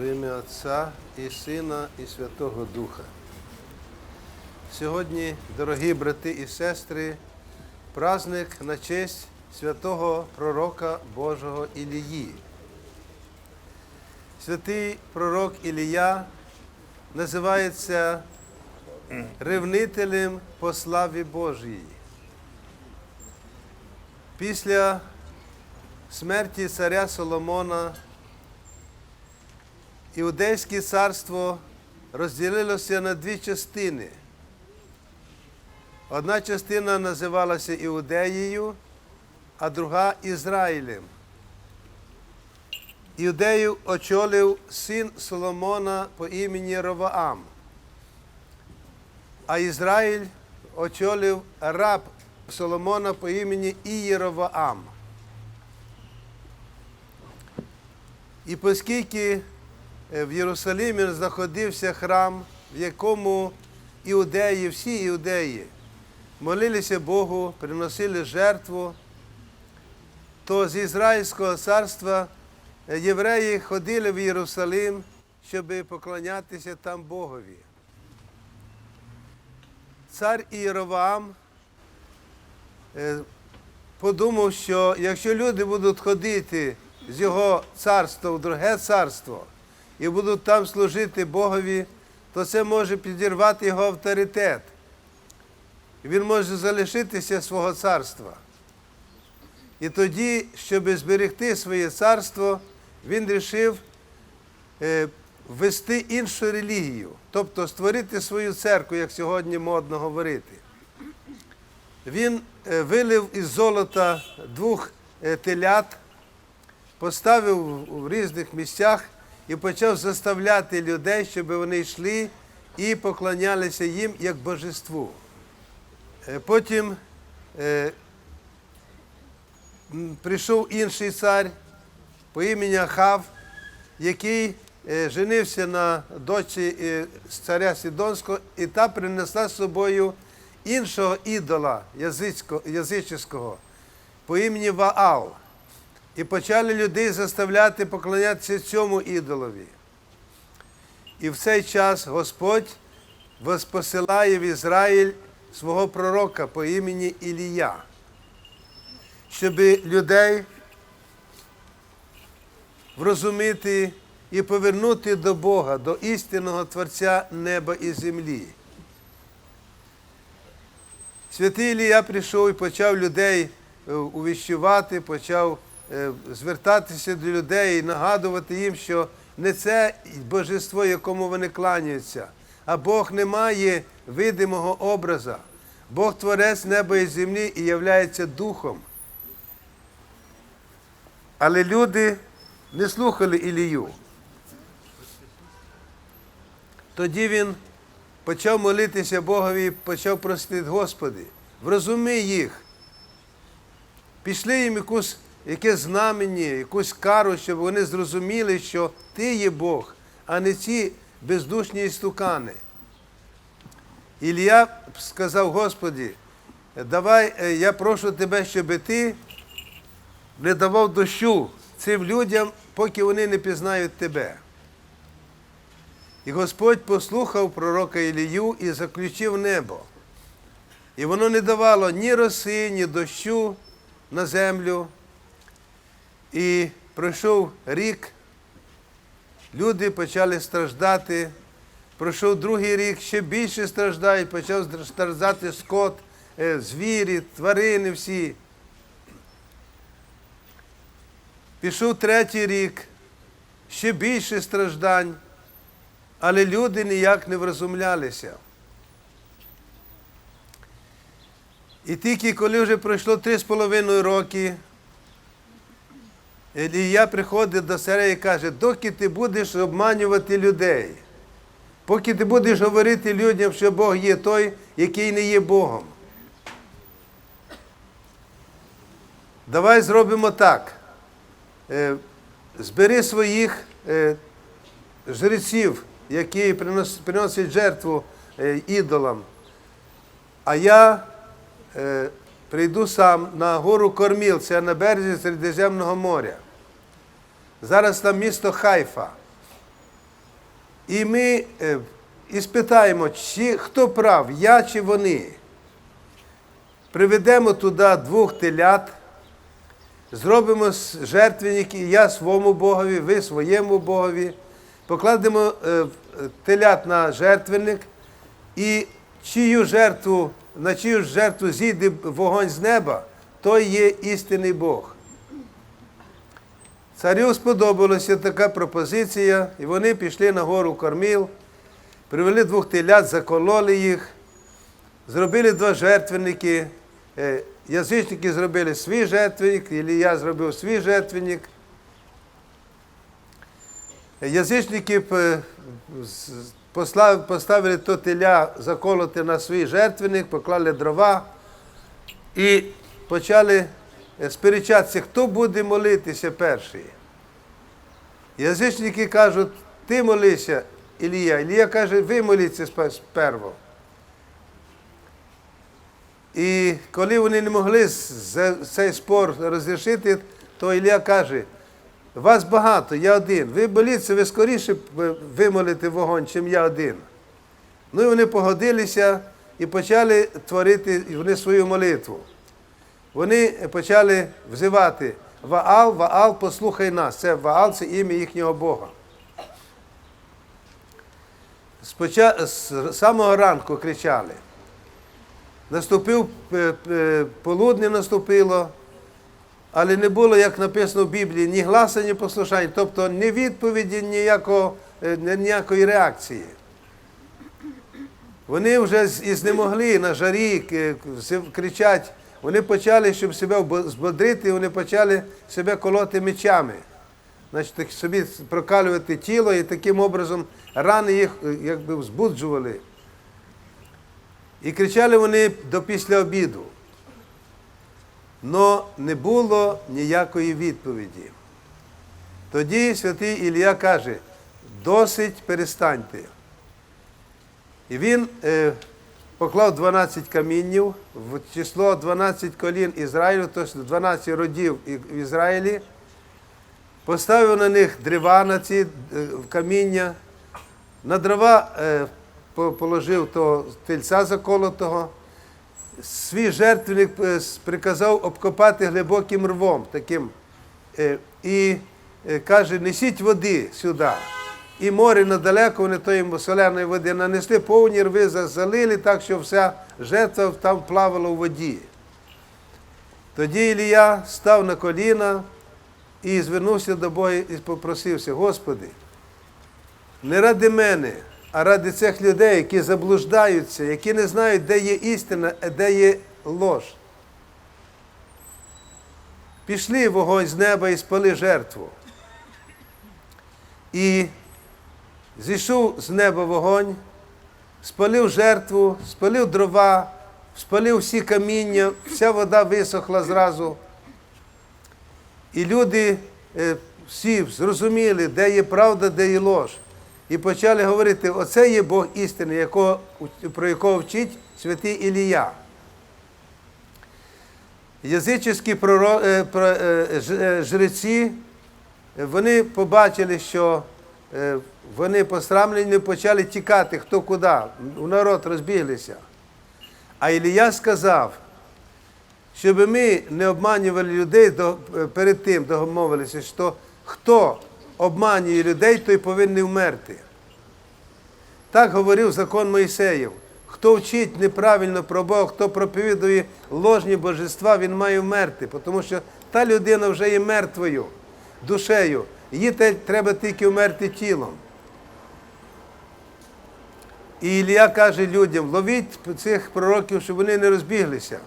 В ім'я Отця і Сина, і Святого Духа. Сьогодні, дорогі брати і сестри, праздник на честь святого пророка Божого Ілії. Святий пророк Ілія називається ревнителем по славі Божій. Після смерті царя Соломона Іудейське царство розділилося на дві частини. Одна частина називалася Іудеєю, а друга Ізраїлем. Іудею очолив син Соломона по імені Роваам, а Ізраїль очолив раб Соломона по імені Ієроваам. І оскільки е, в Єрусалимі знаходився храм, в якому іудеї, всі іудеї, молилися Богу, приносили жертву, то з Ізраїльського царства е, євреї ходили в Єрусалим, щоб поклонятися там Богові. Цар Ієроваам е, подумав, що якщо люди будуть ходити з його царства в друге царство і будуть там служити Богові, то це може підірвати його авторитет. Він може залишитися свого царства. І тоді, щоб зберегти своє царство, він вирішив ввести іншу релігію, тобто створити свою церкву, як сьогодні модно говорити. Він е, вилив із золота двох е, телят, поставив в різних місцях і почав заставляти людей, щоб вони йшли і поклонялися їм як божеству. Е, Потім е, прийшов інший цар по імені Ахав, який е, женився на дочці е, царя Сідонського, і та принесла з собою іншого ідола язичського по імені Ваал. І почали людей заставляти поклонятися цьому ідолові. І в цей час Господь воспосилає в Ізраїль свого пророка по імені Ілія, щоб людей врозуміти і повернути до Бога, до істинного Творця неба і землі. Святий Ілія прийшов і почав людей е, увіщувати, почав звертатися до людей і нагадувати їм, що не це божество, якому вони кланяються, а Бог не має видимого образа. Бог творець неба і землі і являється духом. Але люди не слухали Ілію. Тоді він почав молитися Богові почав просити, Господи, врозуми їх. Пішли їм якусь, якесь знамення, якусь кару, щоб вони зрозуміли, що Ти є Бог, а не ці бездушні істукани. Ілія сказав, Господі, давай, е, я прошу тебе, щоб ти не давав дощу цим людям, поки вони не пізнають тебе. І Господь послухав пророка Ілію і заключив небо. І воно не давало ні роси, ні дощу на землю. І пройшов рік, люди почали страждати. Пройшов другий рік, ще більше страждають, почав страждати скот, е, звірі, тварини всі. Пішов третій рік, ще більше страждань, але люди ніяк не врозумлялися. І тільки коли вже пройшло три з половиною роки, Ілія приходить до царя і каже, доки ти будеш обманювати людей, поки ти будеш говорити людям, що Бог є той, який не є Богом. Давай зробимо так. Е, Збери своїх е, жреців, які приносять жертву е, ідолам. А я прийду сам на гору Корміл, це на березі Середземного моря. Зараз там місто Хайфа. І ми е, і спитаємо, чи, хто прав, я чи вони. Приведемо туди двох телят, зробимо жертвенник, і я своєму Богові, ви своєму Богові, покладемо е, е, телят на жертвенник, і чию жертву, на чию жертву зійде вогонь з неба, той є істинний Бог. Царю сподобалася така пропозиція, і вони пішли на гору Корміл, привели двох телят, закололи їх, зробили два жертвенники. Е, Язичники зробили свій жертвенник, Ілія зробив свій жертвенник. Язичники п- з- посла- поставили то теля заколоти на свій жертвенник, поклали дрова і почали сперечатися, хто буде молитися перший. Язичники кажуть, ти молися, Ілія. Ілія каже, ви моліться спе- сперво. І коли вони не могли цей спор розрішити, то Ілля каже, вас багато, я один. Ви моліться, ви скоріше вимолите вогонь, чим я один. Ну і вони погодилися і почали творити вони свою молитву. Вони почали взивати Ваал, Ваал, послухай нас. Це Ваал це ім'я їхнього Бога. З самого ранку кричали. Наступив е, е, полудня наступило, але не було, як написано в Біблії, ні гласа, ні послушання, тобто ні відповіді, ніякого, е, ніякої реакції. Вони вже і знемогли на жарі, кричать. Вони почали, щоб себе збодрити, вони почали себе колоти мечами. Значить, собі прокалювати тіло і таким образом рани їх е, якби збуджували. І кричали вони до після обіду. Но не було ніякої відповіді. Тоді святий Ілля каже, досить перестаньте. І він е, поклав 12 каміннів в число 12 колін Ізраїлю, тобто 12 родів в Ізраїлі, поставив на них дрова на ці е, каміння, на дрова е, положив того тельця заколотого, свій жертвенник е, приказав обкопати глибоким рвом таким. е, І е, каже, несіть води сюди. І море недалеко, вони тої соляної води нанесли, повні рви залили так, що вся жертва там плавала у воді. Тоді Ілія став на коліна і звернувся до Бога і попросився, Господи, не ради мене, а ради цих людей, які заблуждаються, які не знають, де є істина, а де є лож. Пішли вогонь з неба і спали жертву. І зійшов з неба вогонь, спалив жертву, спалив дрова, спалив всі каміння, вся вода висохла зразу. І люди е, всі зрозуміли, де є правда, де є лож. І почали говорити, оце є Бог істини, якого, про якого вчить святий Ілія. Язичні е, е, е, жреці, вони побачили, що вони посрамлені, почали тікати хто куди, у народ розбіглися. А Ілія сказав, щоб ми не обманювали людей перед тим домовилися, що хто обманює людей, той повинен вмерти. Так говорив закон Моїсеїв. Хто вчить неправильно про Бога, хто проповідує ложні божества, він має вмерти, тому що та людина вже є мертвою душею. Їй треба тільки вмерти тілом. І Ілля каже людям, ловіть цих пророків, щоб вони не розбіглися.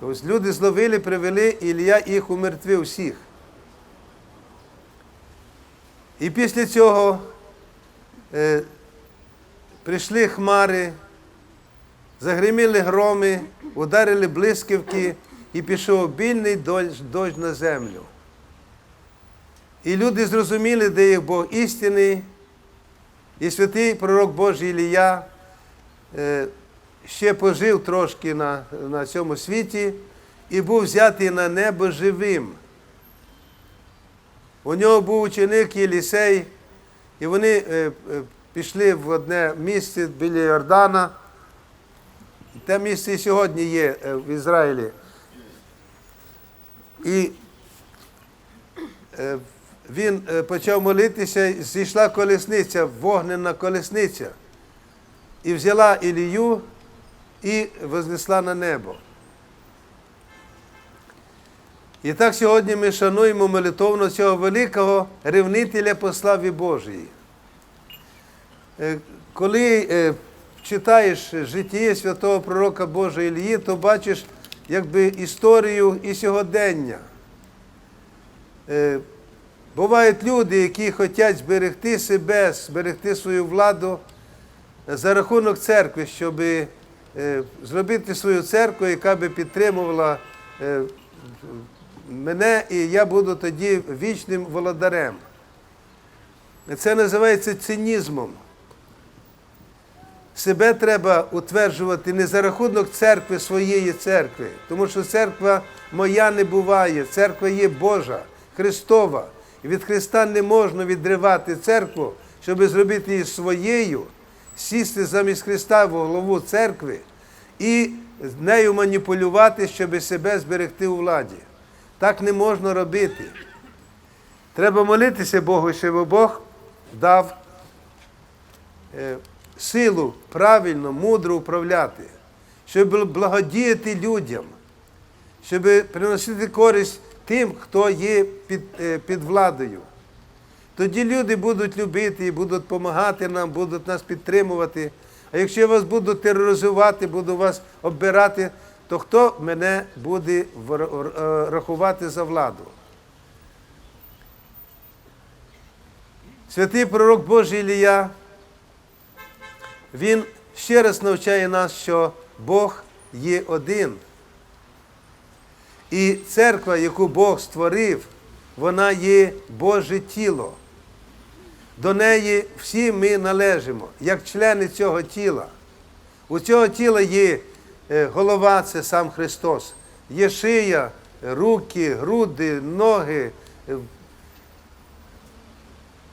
Ось люди зловили, привели, і Ілля їх умертвив всіх. І після цього е, прийшли хмари, загриміли громи, ударили блискавки, і пішов обільний дощ, дощ на землю. І люди зрозуміли, де їх Бог істинний, і святий пророк Божий Ілія е, ще пожив трошки на, на цьому світі і був взятий на небо живим. У нього був ученик Єлісей, і вони е, е, пішли в одне місце біля Йордана. Те місце і сьогодні є е, в Ізраїлі. І він почав молитися, і зійшла колесниця, вогнена колесниця, і взяла Ілію і вознесла на небо. І так сьогодні ми шануємо молитовно цього великого ревнителя по славі Божої. Е, Коли е, читаєш життя святого пророка Божого Ілії, то бачиш якби історію і сьогодення. Е, Бувають люди, які хочуть зберегти себе, зберегти свою владу за рахунок церкви, щоб зробити свою церкву, яка би підтримувала мене, і я буду тоді вічним володарем. Це називається цинізмом. Себе треба утверджувати не за рахунок церкви своєї церкви, тому що церква моя не буває, церква є Божа, Христова. І від Христа не можна відривати церкву, щоб зробити її своєю, сісти замість Христа в голову церкви і нею маніпулювати, щоб себе зберегти у владі. Так не можна робити. Треба молитися Богу, щоб Бог дав е, силу правильно, мудро управляти, щоб благодіяти людям, щоб приносити користь тим, хто є під, е, під владою. Тоді люди будуть любити і будуть допомагати нам, будуть нас підтримувати. А якщо вас буду тероризувати, буду вас оббирати, то хто мене буде е, рахувати за владу? Святий пророк Божий Ілія, він ще раз навчає нас, що Бог є один. І церква, яку Бог створив, вона є Боже тіло. До неї всі ми належимо, як члени цього тіла. У цього тіла є голова, це сам Христос, є шия, руки, груди, ноги. е,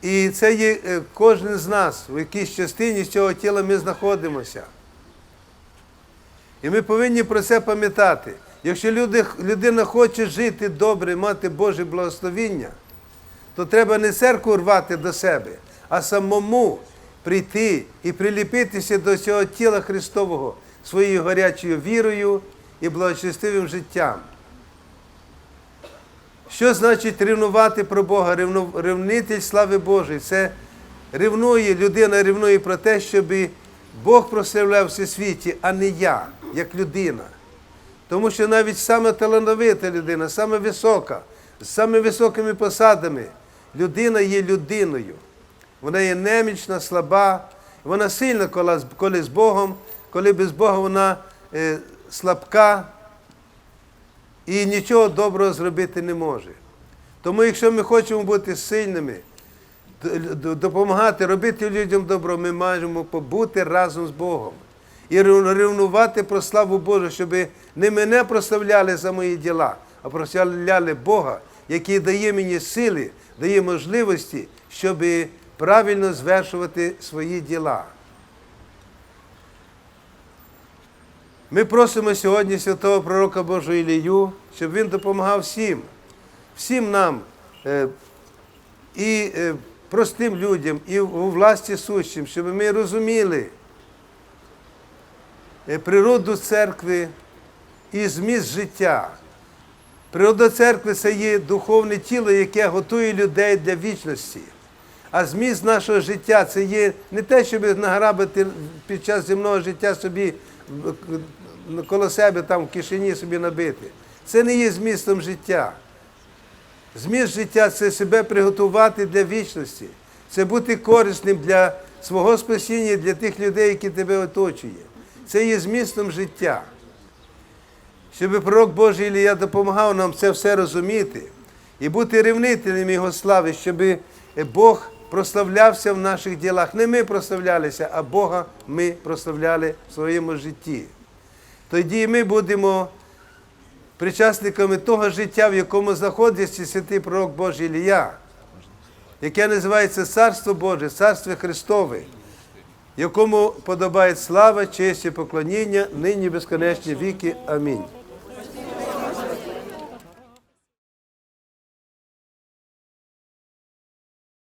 І це є е, кожен з нас, в якійсь частині цього тіла ми знаходимося. І ми повинні про це пам'ятати. Якщо люди, людина хоче жити добре, мати Боже благословіння, то треба не церкву рвати до себе, а самому прийти і приліпитися до цього тіла Христового своєю гарячою вірою і благочестивим життям. Що значить ревнувати про Бога? Ревнитель слави Божої. Це ревнує, людина ревнує про те, щоб Бог прославлявся в світі, а не я, як людина. Тому що навіть саме талановита людина, саме висока, з саме високими посадами, людина є людиною. Вона є немічна, слаба, вона сильна, коли з Богом, коли без Бога вона е, слабка і нічого доброго зробити не може. Тому, якщо ми хочемо бути сильними, допомагати, робити людям добро, ми маємо побути разом з Богом і рев- ревнувати про славу Божу, щоб не мене прославляли за мої діла, а прославляли Бога, який дає мені сили, дає можливості, щоб правильно звершувати свої діла. Ми просимо сьогодні святого пророка Божого Ілію, щоб він допомагав всім, всім нам, е, і е, простим людям, і у власті сущим, щоб ми розуміли е, природу церкви і зміст життя. Природа церкви це є духовне тіло, яке готує людей для вічності. А зміст нашого життя це є не те, щоб награбити під час земного життя собі коло себе там в кишені собі набити. Це не є змістом життя. Зміст життя це себе приготувати для вічності, це бути корисним для свого спасіння, для тих людей, які тебе оточує. Це є змістом життя. Щоб пророк Божий Ілія допомагав нам це все розуміти і бути ревнителем Його слави, щоб Бог прославлявся в наших ділах. Не ми прославлялися, а Бога ми прославляли в своєму житті. Тоді ми будемо причасниками того життя, в якому знаходиться святий пророк Божий Ілія, яке називається Царство Боже, Царство Христове. якому подобає слава, честь і поклоніння, нині безконечні віки. Амінь.